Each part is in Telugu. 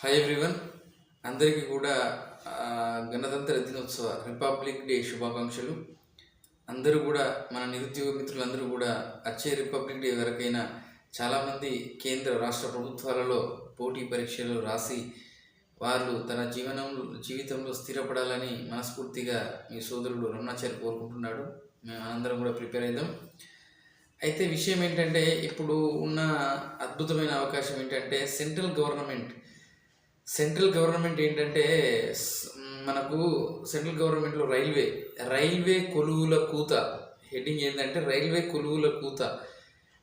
హాయ్ ఎవ్రీవన్ అందరికీ కూడా గణతంత్ర దినోత్సవ రిపబ్లిక్ డే శుభాకాంక్షలు. అందరూ కూడా మన నిరుద్యోగ మిత్రులందరూ కూడా వచ్చే రిపబ్లిక్ డే వరకైనా చాలామంది కేంద్ర రాష్ట్ర ప్రభుత్వాలలో పోటీ పరీక్షలు రాసి వారు తన జీవనంలో జీవితంలో స్థిరపడాలని మనస్ఫూర్తిగా మీ సోదరుడు రమణాచారి కోరుకుంటున్నాడు. మేము అందరం కూడా ప్రిపేర్ అవుదాం అయితే విషయం ఏంటంటే ఇప్పుడు ఉన్న అద్భుతమైన అవకాశం ఏంటంటే సెంట్రల్ గవర్నమెంట్ సెంట్రల్ గవర్నమెంట్ ఏంటంటే మనకు సెంట్రల్ గవర్నమెంట్లో రైల్వే రైల్వే కొలువుల కూత. హెడ్డింగ్ ఏంటంటే రైల్వే కొలువుల కూత.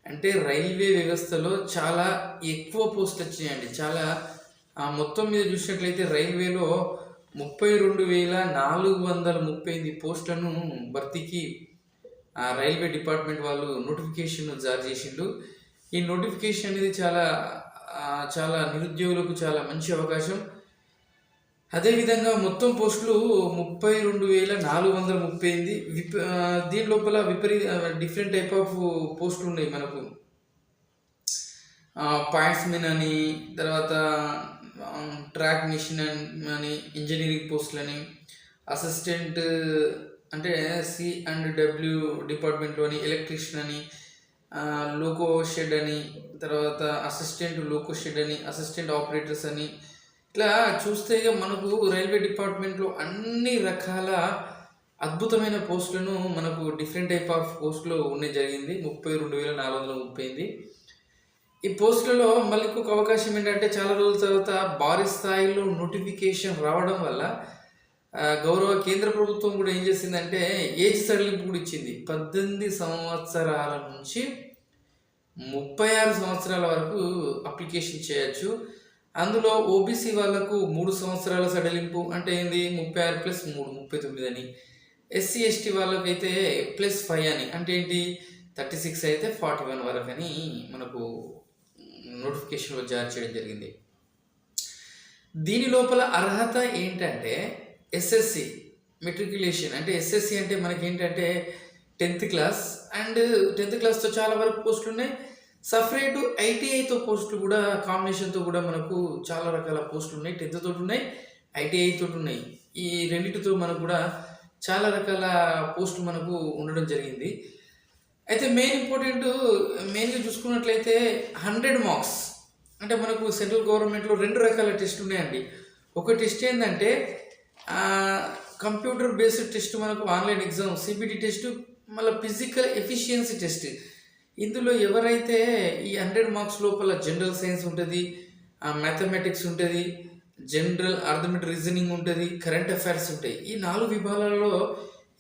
అంటే రైల్వే వ్యవస్థలో చాలా ఎక్కువ పోస్టులు వచ్చాయండి. చాలా ఆ, మొత్తం మీద చూసినట్లయితే రైల్వేలో ముప్పై రెండు వేల నాలుగు వందల ముప్పై ఎనిమిది పోస్టులను భర్తీకి రైల్వే డిపార్ట్మెంట్ వాళ్ళు నోటిఫికేషన్ జారీ చేసిండు ఈ నోటిఫికేషన్ అనేది చాలా చాలా నిరుద్యోగులకు చాలా మంచి అవకాశం. అదేవిధంగా మొత్తం పోస్టులు ముప్పై రెండు వేల నాలుగు వందల ముప్పై ఎనిమిది. విప దీని లోపల విపరీత డిఫరెంట్ టైప్ ఆఫ్ పోస్టులు ఉన్నాయి మనకు. పాయింట్స్ మెన్ అని తర్వాత ట్రాక్ మిషన్ అని ఇంజనీరింగ్ పోస్టులని అసిస్టెంట్ అంటే సి అండ్ డబ్ల్యూ డిపార్ట్మెంట్లోని ఎలక్ట్రీషియన్ అని లోకో షెడ్ అని తర్వాత అసిస్టెంట్ లోకో షెడ్ అని అసిస్టెంట్ ఆపరేటర్స్ అని. ఇట్లా చూస్తే మనకు రైల్వే డిపార్ట్మెంట్లో అన్ని రకాల అద్భుతమైన పోస్టులను మనకు డిఫరెంట్ టైప్ ఆఫ్ పోస్టులు ఉండే జరిగింది. ముప్పై రెండు వేల నాలుగు వందల ముప్పై ఎనిమిది. ఈ పోస్టులలో మళ్ళీ ఇంకొక అవకాశం ఏంటంటే చాలా రోజుల తర్వాత భారీ స్థాయిలో నోటిఫికేషన్ రావడం వల్ల గౌరవ కేంద్ర ప్రభుత్వం కూడా ఏం చేసిందంటే ఏజ్ సడలింపు కూడా ఇచ్చింది. పద్దెనిమిది సంవత్సరాల నుంచి ముప్పై ఆరు సంవత్సరాల వరకు అప్లికేషన్ చేయొచ్చు. అందులో ఓబీసీ వాళ్ళకు మూడు సంవత్సరాల సడలింపు అంటే ఏంది? ముప్పై ఆరు ప్లస్ మూడు ముప్పై తొమ్మిది అని. ఎస్సీ ఎస్టీ వాళ్ళకైతే ప్లస్ ఫైవ్ అని. అంటే ఏంటి? థర్టీ సిక్స్ అయితే ఫార్టీ వన్ వరకు అని మనకు నోటిఫికేషన్లో జారీ చేయడం జరిగింది. దీని లోపల అర్హత ఏంటంటే ఎస్ఎస్సి మెట్రికులేషన్ అంటే ఎస్ఎస్సి అంటే మనకి ఏంటంటే టెన్త్ క్లాస్ అండ్ టెన్త్ క్లాస్తో చాలా వరకు పోస్టులు ఉన్నాయి. సపరేట్ ఐటీఐతో పోస్టులు కూడా కాంబినేషన్తో కూడా మనకు చాలా రకాల పోస్టులు ఉన్నాయి. టెన్త్ తోటి ఉన్నాయి ఐటీఐ తోటి ఉన్నాయి. ఈ రెండింటితో మనకు కూడా చాలా రకాల పోస్టులు మనకు ఉండడం జరిగింది. అయితే మెయిన్ ఇంపార్టెంట్ మెయిన్గా చూసుకున్నట్లయితే హండ్రెడ్ మార్క్స్ అంటే మనకు సెంట్రల్ గవర్నమెంట్లో రెండు రకాల టెస్ట్ ఉన్నాయండి. ఒక టెస్ట్ ఏంటంటే కంప్యూటర్ బేస్డ్ టెస్ట్ మనకు ఆన్లైన్ ఎగ్జామ్ సిబిటి టెస్ట్ మళ్ళీ ఫిజికల్ ఎఫిషియన్సీ టెస్ట్ ఇందులో ఎవరైతే ఈ హండ్రెడ్ మార్క్స్ లోపల జనరల్ సైన్స్ ఉంటుంది మ్యాథమెటిక్స్ ఉంటుంది జనరల్ అర్థమెటిక్ రీజనింగ్ ఉంటుంది కరెంట్ అఫైర్స్ ఉంటాయి. ఈ నాలుగు విభాగాలలో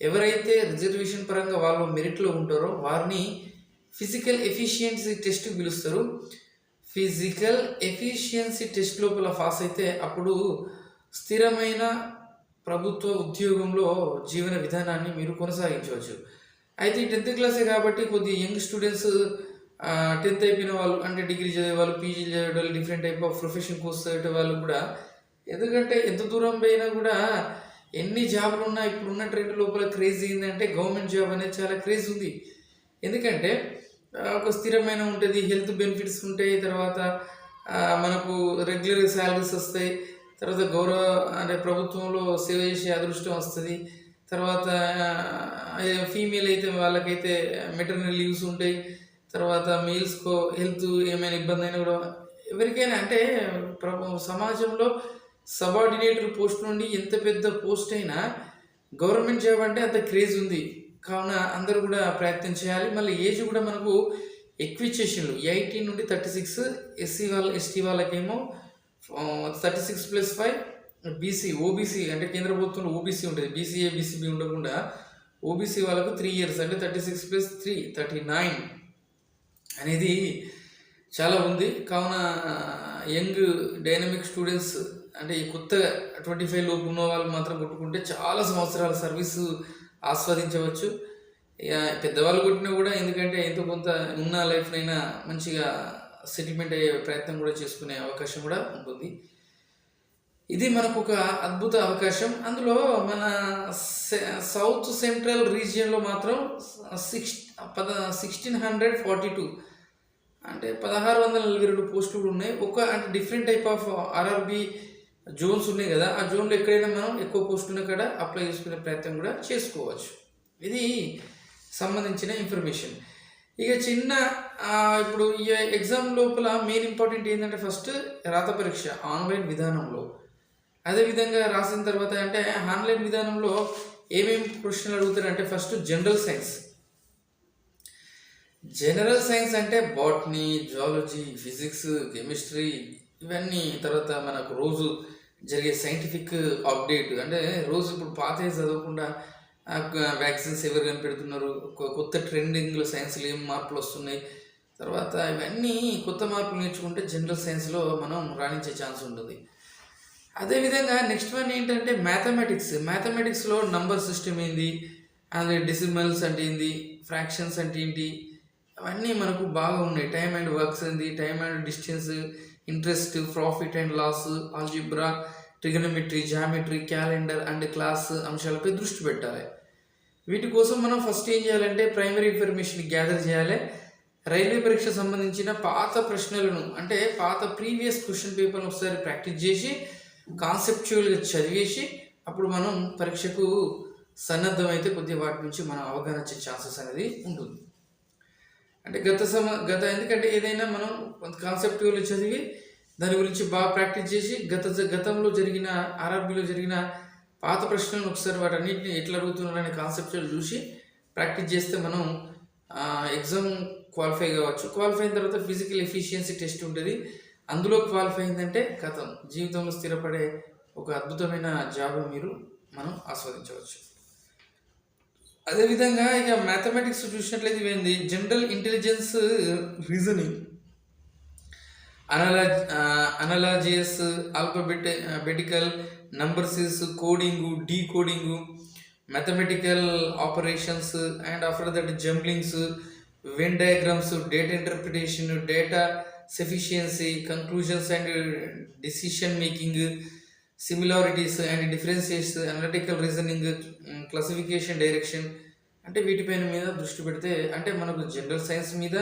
ఎవరైతే రిజర్వేషన్ పరంగా వాళ్ళు మెరిట్లో ఉంటారో వారిని ఫిజికల్ ఎఫిషియన్సీ టెస్ట్ పిలుస్తారు. ఫిజికల్ ఎఫిషియన్సీ టెస్ట్ లోపల పాస్ అయితే అప్పుడు స్థిరమైన ప్రభుత్వ ఉద్యోగంలో జీవన విధానాన్ని మీరు కొనసాగించవచ్చు. అయితే ఈ టెన్త్ క్లాసే కాబట్టి కొద్ది యంగ్ స్టూడెంట్స్ టెన్త్ అయిపోయిన వాళ్ళు అంటే డిగ్రీ చదివే వాళ్ళు పీజీ చదివే వాళ్ళు different type of profession course చదివే వాళ్ళు కూడా ఎందుకంటే ఎంత దూరం పోయినా కూడా ఎన్ని జాబులు ఉన్నా ఇప్పుడు ఉన్న ట్రెండ్ లోపల క్రేజ్ ఏంటంటే గవర్నమెంట్ జాబ్ అనేది చాలా క్రేజ్ ఉంది. ఎందుకంటే ఒక స్థిరమైన ఉంటుంది హెల్త్ బెనిఫిట్స్ ఉంటాయి తర్వాత మనకు రెగ్యులర్ శాలరీస్ వస్తాయి తర్వాత గౌరవ అంటే ప్రభుత్వంలో సేవ చేసే అదృష్టం వస్తుంది. తర్వాత ఫీమేల్ అయితే వాళ్ళకైతే మెటర్నల్ లీవ్స్ ఉంటాయి. తర్వాత మేల్స్కో హెల్త్ ఏమైనా ఇబ్బంది అయినా కూడా ఎవరికైనా అంటే ప్రభు సమాజంలో సబార్డినేటర్ పోస్ట్ నుండి ఎంత పెద్ద పోస్ట్ అయినా గవర్నమెంట్ జాబ్ అంటే అంత క్రేజ్ ఉంది. కావున అందరూ కూడా ప్రయత్నం చేయాలి. మళ్ళీ ఏజ్ కూడా మనకు ఎక్విచేషన్లు ఎయిటీన్ నుండి థర్టీ సిక్స్ ఎస్సీ వాళ్ళ ఎస్టీ వాళ్ళకేమో thirty six plus five BC OBC అంటే కేంద్ర ప్రభుత్వంలో ఓబీసీ ఉంటుంది బీసీఏ బీసీబీ ఉండకుండా ఓబీసీ వాళ్ళకు త్రీ ఇయర్స్ అంటే thirty six plus three thirty nine అనేది చాలా ఉంది. కావున యంగ్ డైనమిక్ స్టూడెంట్స్ అంటే ఈ కొత్తగా ట్వంటీ ఫైవ్ లోపు ఉన్న వాళ్ళు మాత్రం కొట్టుకుంటే చాలా సంవత్సరాల సర్వీసు ఆస్వాదించవచ్చు. ఇక పెద్దవాళ్ళు కొట్టినా కూడా ఎందుకంటే ఎంతో కొంత ఉన్న లైఫ్నైనా మంచిగా సెటిల్మెంట్ అయ్యే ప్రయత్నం కూడా చేసుకునే అవకాశం కూడా ఉంటుంది. ఇది మనకు ఒక అద్భుత అవకాశం. అందులో మన సౌత్ సెంట్రల్ రీజియన్లో మాత్రం సిక్స్ పద సిక్స్టీన్ హండ్రెడ్ ఫార్టీ టూ అంటే పదహారు వందల నలభై రెండు పోస్టులు కూడా ఉన్నాయి. ఒక అంటే different type of RRB zones ఉన్నాయి కదా ఆ జోన్లో ఎక్కడైనా మనం ఎక్కువ పోస్టులు ఉన్న కాడ అప్లై చేసుకునే ప్రయత్నం కూడా చేసుకోవచ్చు. ఇది సంబంధించిన ఇన్ఫర్మేషన్ ఇక చిన్న ఇప్పుడు ఈ ఎగ్జామ్ లోపల మెయిన్ ఇంపార్టెంట్ ఏంటంటే ఫస్ట్ రాత పరీక్ష ఆన్లైన్ విధానంలో. అదేవిధంగా రాసిన తర్వాత అంటే ఆన్లైన్ విధానంలో ఏమేమి క్వశ్చన్లు అడుగుతారంటే first general science general science అంటే బాటనీ జువాలజీ ఫిజిక్స్ కెమిస్ట్రీ ఇవన్నీ తర్వాత మనకు రోజు జరిగే సైంటిఫిక్ అప్డేట్ అంటే రోజు ఇప్పుడు పాత చదవకుండా వ్యాక్సిన్స్ ఎవరు కనిపెడుతున్నారు? కొత్త ట్రెండింగ్లో సైన్స్లో ఏం మార్పులు వస్తున్నాయి? తర్వాత ఇవన్నీ కొత్త మార్పులు నేర్చుకుంటే జనరల్ సైన్స్లో మనం రాణించే ఛాన్స్ ఉంటుంది అదేవిధంగా నెక్స్ట్ వన్ ఏంటంటే మ్యాథమెటిక్స్ మ్యాథమెటిక్స్లో నంబర్ సిస్టమ్ ఏంది? అదే డెసిమల్స్ అంటే ఏంది? ఫ్రాక్షన్స్ అంటే ఏంటి? అవన్నీ మనకు బాగా ఉన్నాయి. టైం అండ్ వర్క్స్ ఏంది? Time and distance interest profit and loss algebra trigonometry geometry calendar and class అంశాలపై దృష్టి పెట్టాలి. వీటి కోసం మనం ఫస్ట్ ఏం చేయాలంటే ప్రైమరీ ఇన్ఫర్మేషన్ గ్యాదర్ చేయాలి. రైల్వే పరీక్ష సంబంధించిన పాత ప్రశ్నలను అంటే పాత ప్రీవియస్ క్వశ్చన్ పేపర్ను ఒకసారి ప్రాక్టీస్ చేసి కాన్సెప్చువల్గా చదివేసి అప్పుడు మనం పరీక్షకు సన్నద్ధమైతే కొద్దిగా వాటి నుంచి మనం అవగాహన వచ్చే ఛాన్సెస్ అనేది ఉంటుంది. అంటే గత సమ గత ఎందుకంటే ఏదైనా మనం కాన్సెప్టువల్ చదివి దాని గురించి బాగా ప్రాక్టీస్ చేసి గత గతంలో జరిగిన ఆర్ఆర్బిలో జరిగిన పాత ప్రశ్నలను ఒకసారి వాటన్నిటిని ఎట్లా అడుగుతున్నారు అనే చూసి ప్రాక్టీస్ చేస్తే మనం ఎగ్జామ్ క్వాలిఫై కావచ్చు. క్వాలిఫై అయిన తర్వాత ఫిజికల్ ఎఫిషియన్సీ టెస్ట్ ఉంటుంది. అందులో క్వాలిఫై అయిందంటే కథం. జీవితంలో స్థిరపడే ఒక అద్భుతమైన జాబ్ మీరు మనం ఆస్వాదించవచ్చు. అదేవిధంగా ఇక మ్యాథమెటిక్స్ చూసినట్లయితే ఇవేంది? General intelligence reasoning అనలా analogies alphabetical number series coding decoding mathematical operations and after that jumblings Venn diagrams data interpretation data sufficiency conclusions and decision making similarities and differences analytical reasoning classification direction అంటే వీటిపైన మీద దృష్టి పెడితే అంటే మనకు జనరల్ సైన్స్ మీద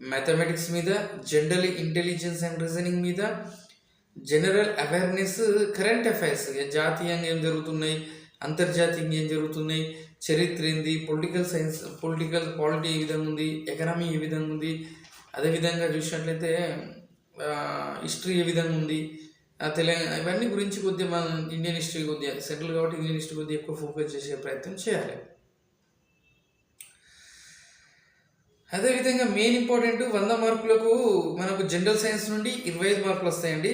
మ్యాథమెటిక్స్ మీద జనరల్ ఇంటెలిజెన్స్ అండ్ రీజనింగ్ మీద జనరల్ అవేర్నెస్ కరెంట్ అఫైర్స్ జాతీయంగా ఏం జరుగుతున్నాయి అంతర్జాతీయంగా ఏం జరుగుతున్నాయి చరిత్ర ఏంది పొలిటికల్ సైన్స్ పొలిటికల్ పాలిటీ ఏ విధంగా ఉంది ఎకనామీ ఏ విధంగా ఉంది అదేవిధంగా చూసినట్లయితే హిస్టరీ ఏ విధంగా ఉంది ఆ తెలంగాణ ఇవన్నీ గురించి కొద్దిగా మనం ఇండియన్ హిస్టరీ కొద్దిగా సెటిల్ కాబట్టి ఇండియన్ హిస్టరీ కొద్దిగా ఎక్కువ ఫోకస్ చేసే ప్రయత్నం చేయాలి. అదేవిధంగా మెయిన్ ఇంపార్టెంట్ వంద మార్కులకు మనకు జనరల్ సైన్స్ నుండి ఇరవై ఐదు మార్కులు వస్తాయండి.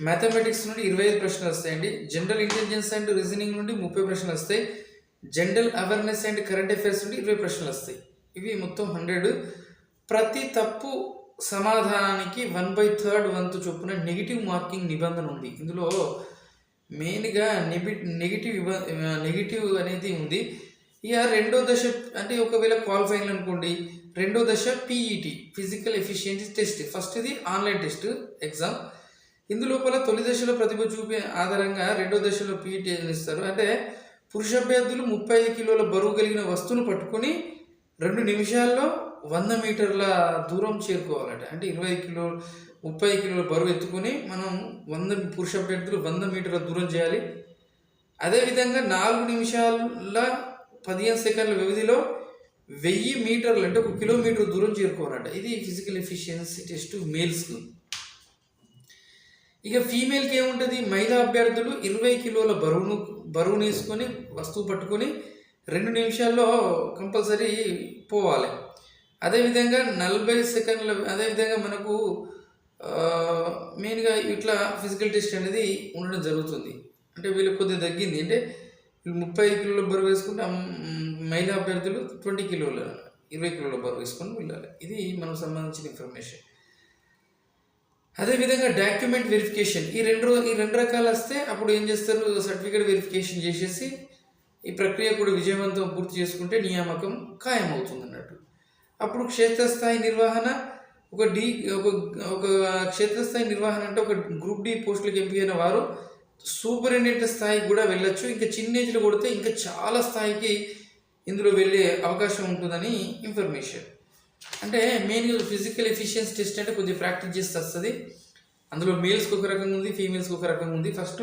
మ్యాథమెటిక్స్ నుండి ఇరవై ఐదు ప్రశ్నలు వస్తాయండి. జనరల్ ఇంటెలిజెన్స్ అండ్ రీజనింగ్ నుండి ముప్పై ప్రశ్నలు వస్తాయి. General awareness and current affairs నుండి ఇరవై ప్రశ్నలు వస్తాయి. ఇవి మొత్తం హండ్రెడ్ ప్రతి తప్పు సమాధానానికి వన్ బై థర్డ్ వంతు చొప్పున నెగిటివ్ మార్కింగ్ నిబంధన ఉంది. ఇందులో మెయిన్గా నెబి నెగిటివ్ నెగిటివ్ అనేది ఉంది. ఇక రెండో దశ అంటే ఒకవేళ క్వాలిఫై అనుకోండి. రెండో దశ PET physical efficiency test first ఇది ఆన్లైన్ టెస్ట్ ఎగ్జామ్ ఇందులోపల తొలి దశలో ప్రతిభ చూపే ఆధారంగా రెండో దశలో పీఈటీ ఇస్తారు అంటే పురుష అభ్యర్థులు ముప్పై ఐదు కిలోల బరువు కలిగిన వస్తువును పట్టుకొని రెండు నిమిషాల్లో వంద మీటర్ల దూరం చేరుకోవాలట. అంటే ఇరవై కిలో ముప్పై కిలోల బరువు ఎత్తుకొని మనం వంద పురుష అభ్యర్థులు వంద మీటర్ల దూరం చేయాలి. అదేవిధంగా నాలుగు నిమిషాల పదిహేను సెకండ్ల వ్యవధిలో వెయ్యి మీటర్లు అంటే ఒక కిలోమీటర్ దూరం చేరుకోవాలట. ఇది ఫిజికల్ ఎఫిషియన్సీ టెస్ట్ మేల్స్కి. ఇక ఫీమేల్కి ఏముంటుంది? మహిళా అభ్యర్థులు ఇరవై కిలోల బరువును బరువును వేసుకొని వస్తువు పట్టుకొని రెండు నిమిషాల్లో కంపల్సరీ పోవాలి. అదేవిధంగా నలభై సెకండ్ల అదేవిధంగా మనకు మెయిన్గా ఇట్లా ఫిజికల్ టెస్ట్ అనేది ఉండడం జరుగుతుంది. అంటే వీళ్ళకి కొద్దిగా తగ్గింది. అంటే వీళ్ళు ముప్పై కిలోల బరువు వేసుకుంటే మహిళా అభ్యర్థులు ట్వంటీ కిలోల ఇరవై కిలోల బరువు వేసుకొని వెళ్ళాలి. ఇది మనకు సంబంధించిన ఇన్ఫర్మేషన్ అదేవిధంగా డాక్యుమెంట్ వెరిఫికేషన్ ఈ రెండు ఈ రెండు రకాలు వస్తే అప్పుడు ఏం చేస్తారు? సర్టిఫికేట్ వెరిఫికేషన్ చేసేసి ఈ ప్రక్రియ కూడా విజయవంతం పూర్తి చేసుకుంటే నియామకం ఖాయమవుతుంది అన్నట్టు అప్పుడు క్షేత్రస్థాయి నిర్వహణ ఒక డి ఒక ఒక క్షేత్రస్థాయి నిర్వహణ అంటే ఒక గ్రూప్ డి పోస్టులకు ఎంపికైన వారు సూపరింటెండెంట్ స్థాయికి కూడా వెళ్ళొచ్చు. ఇంకా చిన్న ఏజ్లో కొడితే ఇంకా చాలా స్థాయికి ఇందులో వెళ్ళే అవకాశం ఉంటుందని ఇన్ఫర్మేషన్ అంటే మెయిన్గా ఫిజికల్ ఎఫిషియన్సీ టెస్ట్ అంటే కొద్దిగా ప్రాక్టీస్ చేస్తే వస్తుంది. అందులో మేల్స్కి ఒక రకంగా ఉంది ఫీమేల్స్కి ఒక రకంగా ఉంది. ఫస్ట్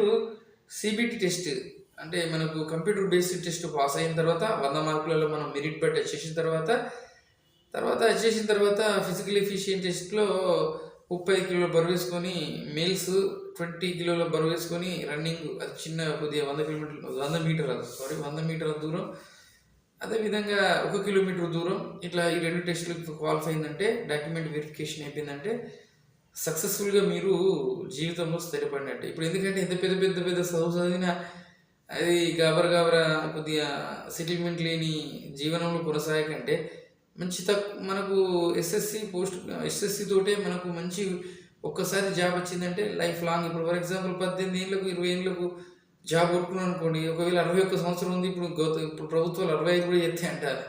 సిబిటి టెస్ట్ అంటే మనకు కంప్యూటర్ బేస్డ్ టెస్ట్ పాస్ అయిన తర్వాత వంద మార్కులలో మనం మెరిట్ బట్టి వచ్చేసిన తర్వాత తర్వాత వచ్చేసిన తర్వాత ఫిజికల్ ఎఫిషియన్ టెస్ట్లో ముప్పై కిలోల బరువు వేసుకొని మేల్స్ ట్వంటీ కిలోల బరువు వేసుకొని రన్నింగ్ అది చిన్న కొద్దిగా వంద కిలోమీటర్లు వంద మీటర్ సారీ వంద మీటర్ల దూరం అదేవిధంగా ఒక కిలోమీటర్ దూరం ఇట్లా ఈ రెండు టెస్టులు క్వాలిఫై అయిందంటే డాక్యుమెంట్ వెరిఫికేషన్ అయిపోయిందంటే సక్సెస్ఫుల్గా మీరు జీవితంలో స్థిరపడినట్టే. ఇప్పుడు ఎందుకంటే ఎంత పెద్ద పెద్ద పెద్ద చదువు చదివిన అది గాబర గాబర కొద్దిగా సెటిల్మెంట్ లేని జీవనంలో కొనసాగకంటే మంచి తక్ మనకు ఎస్ఎస్సి పోస్ట్ ఎస్ఎస్సి తోటే మనకు మంచి ఒక్కసారి జాబ్ వచ్చిందంటే లైఫ్ లాంగ్ ఇప్పుడు ఫర్ ఎగ్జాంపుల్ పద్దెనిమిది ఏళ్ళకు ఇరవై ఏళ్ళకు జాబ్ కొట్టుకున్నాం అనుకోండి ఒకవేళ అరవై ఒక్క సంవత్సరం ఉంది ఇప్పుడు గౌత ఇప్పుడు ప్రభుత్వాలు అరవై ఐదు కూడా ఎత్తే అంటారు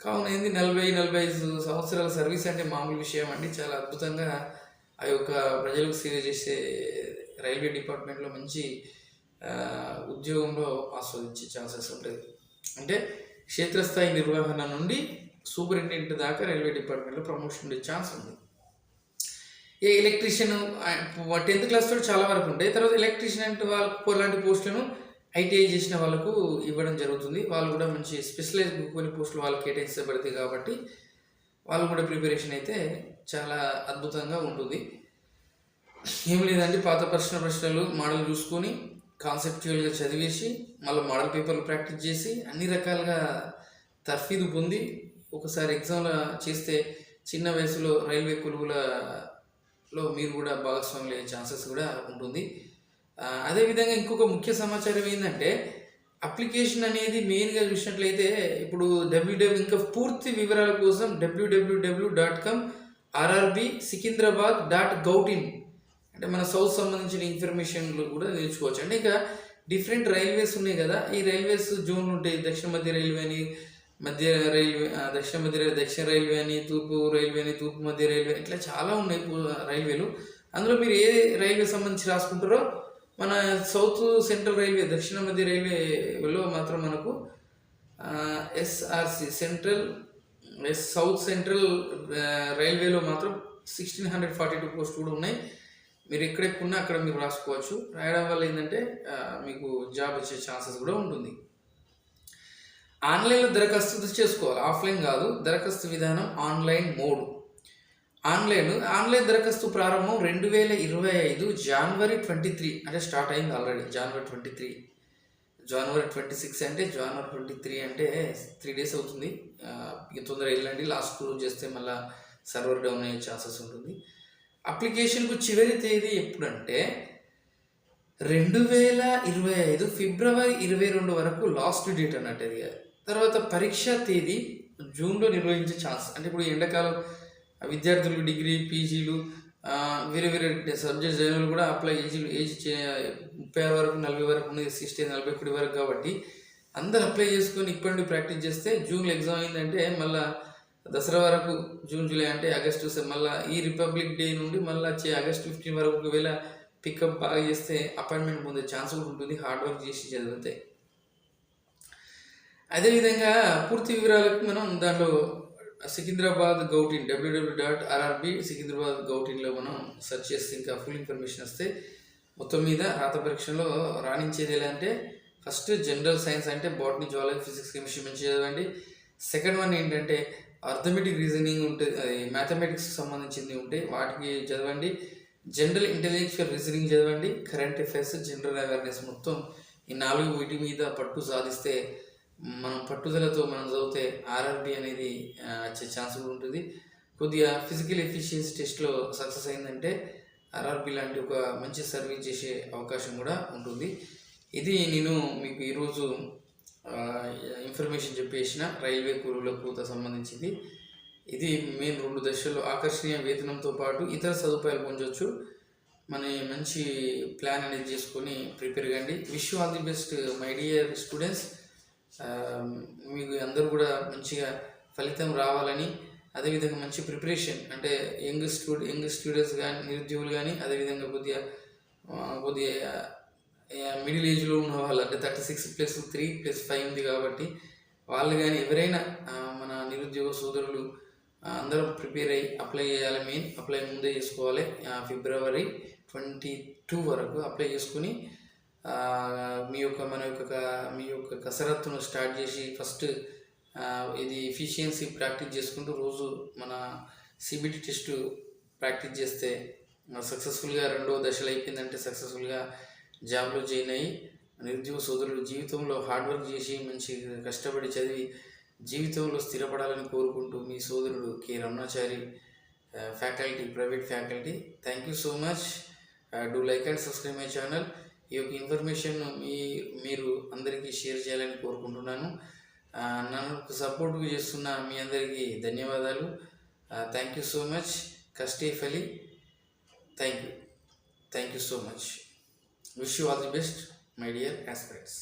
కావున ఏంది నలభై నలభై ఐదు సంవత్సరాల సర్వీస్ అంటే మామూలు విషయం అండి. చాలా అద్భుతంగా ఆ యొక్క ప్రజలకు సేవ చేసే రైల్వే డిపార్ట్మెంట్లో మంచి ఉద్యోగంలో ఆస్వాదించే ఛాన్సెస్ ఉంటుంది అంటే క్షేత్రస్థాయి నిర్వహణ నుండి సూపరింటెండెంట్ దాకా రైల్వే డిపార్ట్మెంట్లో ప్రమోషన్ ఉండే ఛాన్స్ ఉంది. ఏ ఎలక్ట్రీషియన్ టెన్త్ క్లాస్ తోటి చాలా వరకు ఉంటాయి. తర్వాత ఎలక్ట్రీషియన్ అంటే వాళ్ళకు అలాంటి పోస్టులను ఐటీఐ చేసిన వాళ్ళకు ఇవ్వడం జరుగుతుంది. వాళ్ళు కూడా మంచి స్పెషలైజ్ కొన్ని పోస్టులు వాళ్ళకి కేటాయించబడతాయి కాబట్టి వాళ్ళు కూడా ప్రిపరేషన్ అయితే చాలా అద్భుతంగా ఉంటుంది. ఏం లేదండి పాత ప్రశ్న ప్రశ్నలు మోడల్ చూసుకొని కాన్సెప్చువల్గా చదివేసి మళ్ళీ మోడల్ పేపర్లు ప్రాక్టీస్ చేసి అన్ని రకాలుగా తర్ఫీదు పొంది ఒకసారి ఎగ్జామ్లో చేస్తే చిన్న వయసులో రైల్వే కొలువుల లో మీరు కూడా భాగస్వాములు అయ్యే ఛాన్సెస్ కూడా ఉంటుంది. అదేవిధంగా ఇంకొక ముఖ్య సమాచారం ఏంటంటే అప్లికేషన్ అనేది మెయిన్గా చూసినట్లయితే ఇప్పుడు డబ్ల్యూడబ్ల్యూ ఇంకా పూర్తి వివరాల కోసం WWW dot com RRB Secunderabad dot gov in అంటే మన సౌత్ సంబంధించిన ఇన్ఫర్మేషన్లు కూడా నేర్చుకోవచ్చు. అంటే ఇంకా డిఫరెంట్ రైల్వేస్ ఉన్నాయి కదా ఈ రైల్వేస్ జోన్లు ఉంటాయి దక్షిణ మధ్య రైల్వే అని మధ్య రైల్వే దక్షిణ మధ్య దక్షిణ రైల్వే అని తూర్పు రైల్వే అని తూర్పు మధ్య రైల్వే ఇట్లా చాలా ఉన్నాయి రైల్వేలు. అందులో మీరు ఏ రైల్వే సంబంధించి రాసుకుంటారో మన సౌత్ సెంట్రల్ రైల్వే దక్షిణ మధ్య రైల్వేలో మాత్రం మనకు SRC central S south central రైల్వేలో మాత్రం sixteen hundred forty two post కూడా ఉన్నాయి. మీరు ఎక్కడెక్కున్నా అక్కడ మీరు రాసుకోవచ్చు. రాయడం వల్ల ఏంటంటే మీకు జాబ్ వచ్చే ఛాన్సెస్ కూడా ఉంటుంది. ఆన్లైన్లో దరఖాస్తు చేసుకోవాలి. ఆఫ్లైన్ కాదు దరఖాస్తు విధానం ఆన్లైన్ మోడ్. ఆన్లైన్ ఆన్లైన్ దరఖాస్తు ప్రారంభం రెండు వేల ఇరవై ఐదు జనవరి ట్వంటీ త్రీ అంటే స్టార్ట్ అయింది already January twenty three January twenty six అంటే జనవరి ట్వంటీ త్రీ అంటే త్రీ డేస్ అవుతుంది. ఇక తొందరగా వెళ్ళండి. లాస్ట్ రోజు చేస్తే మళ్ళీ సర్వర్ డౌన్ అయ్యే ఛాన్సెస్ ఉంటుంది. అప్లికేషన్కు చివరి తేదీ ఎప్పుడంటే రెండు వేల ఇరవై ఐదు ఫిబ్రవరి ఇరవై రెండు వరకు లాస్ట్ డేట్ అన్నట్టు అది. తర్వాత పరీక్ష తేదీ జూన్లో నిర్వహించే ఛాన్స్. అంటే ఇప్పుడు ఎండాకాలం విద్యార్థులు డిగ్రీ పీజీలు వేరే వేరే సబ్జెక్ట్ జనరల్ కూడా అప్లై ఏజ్ ఏజ్ ముప్పై ఆరు వరకు నలభై వరకు ఉన్నది సిక్స్టీ నలభై ఒకటి వరకు కాబట్టి అందరు అప్లై చేసుకొని ఇప్పటి నుండి ప్రాక్టీస్ చేస్తే జూన్లో ఎగ్జామ్ అయిందంటే మళ్ళీ దసరా వరకు జూన్ జూలై అంటే ఆగస్టు మళ్ళీ ఈ రిపబ్లిక్ డే నుండి మళ్ళీ వచ్చే ఆగస్ట్ ఫిఫ్టీన్ వరకు ఒకవేళ పికప్ బాగా చేస్తే అపాయింట్మెంట్ పొందే ఛాన్స్ కూడా ఉంటుంది హార్డ్ వర్క్ చేసి చదివితే. అదేవిధంగా పూర్తి వివరాలకు మనం దాంట్లో Secunderabad gov in WW dot RRB Secunderabad గౌటిన్లో మనం సెర్చ్ చేస్తే ఇంకా ఫుల్ ఇన్ఫర్మేషన్ వస్తే మొత్తం మీద రాత పరీక్షలో రాణించేది ఎలా అంటే ఫస్ట్ జనరల్ సైన్స్ అంటే బాటనీ జువాలజీ ఫిజిక్స్ కెమిస్ట్రీ మంచి చదవండి. సెకండ్ వన్ ఏంటంటే అర్థమెటిక్ రీజనింగ్ ఉంటుంది అది మ్యాథమెటిక్స్కి సంబంధించింది ఉంటే వాటికి చదవండి. జనరల్ ఇంటెలెక్చువల్ రీజనింగ్ చదవండి. కరెంట్ అఫైర్స్ జనరల్ అవేర్నెస్ మొత్తం ఈ నాలుగు వీటి మీద పట్టు సాధిస్తే మనం పట్టుదలతో మనం చదివితే ఆర్ఆర్బి అనేది వచ్చే ఛాన్స్ కూడా ఉంటుంది. కొద్దిగా ఫిజికల్ ఎఫిషియన్సీ టెస్ట్లో సక్సెస్ అయిందంటే ఆర్ఆర్బి లాంటి ఒక మంచి సర్వీస్ చేసే అవకాశం కూడా ఉంటుంది. ఇది నేను మీకు ఈరోజు ఇన్ఫర్మేషన్ చెప్పేసిన రైల్వే కూరుల కూత సంబంధించింది. ఇది మెయిన్ రెండు దశల్లో ఆకర్షణీయ వేతనంతో పాటు ఇతర సదుపాయాలు పొందొచ్చు. మన మంచి ప్లాన్ అనేది చేసుకొని ప్రిపేర్ కండి. Wish all the best my dear students మీకు అందరూ కూడా మంచిగా ఫలితం రావాలని అదేవిధంగా మంచి ప్రిపరేషన్ అంటే యంగ్ స్టూడె యంగ్ స్టూడెంట్స్ కానీ నిరుద్యోగులు కానీ అదేవిధంగా కొద్దిగా కొద్దిగా మిడిల్ ఏజ్లో ఉన్న వాళ్ళు అంటే thirty six plus three plus five ఉంది కాబట్టి వాళ్ళు కానీ ఎవరైనా మన నిరుద్యోగ సోదరులు అందరూ అందరం ప్రిపేర్ అయ్యి అప్లై చేయాలి మెయిన్ అప్లై ముందే చేసుకోవాలి. ఫిబ్రవరి ట్వంటీ టూ వరకు అప్లై చేసుకుని మీ యొక్క మన యొక్క మీ యొక్క కసరత్తును స్టార్ట్ చేసి ఫస్ట్ ఇది ఎఫిషియన్సీ ప్రాక్టీస్ చేసుకుంటూ రోజు మన సిబిటి టెస్ట్ ప్రాక్టీస్ చేస్తే సక్సెస్ఫుల్గా రెండో దశలు అయిపోయిందంటే సక్సెస్ఫుల్గా జాబ్లో జాయిన్ అయ్యి నిరుద్యోగ సోదరులు జీవితంలో హార్డ్ వర్క్ చేసి మంచి కష్టపడి చదివి జీవితంలో స్థిరపడాలని కోరుకుంటూ మీ సోదరుడు K. Ramanachari faculty private faculty thank you so much do like and subscribe my channel ఈ యొక్క ఇన్ఫర్మేషన్ మీ మీరు అందరికీ షేర్ చేయాలని కోరుకుంటున్నాను. నన్ను సపోర్ట్ చేస్తున్న మీ అందరికీ ధన్యవాదాలు. Thank you so much కస్టీఫ్ Ali thank you thank you so much wish you all the best my dear aspirants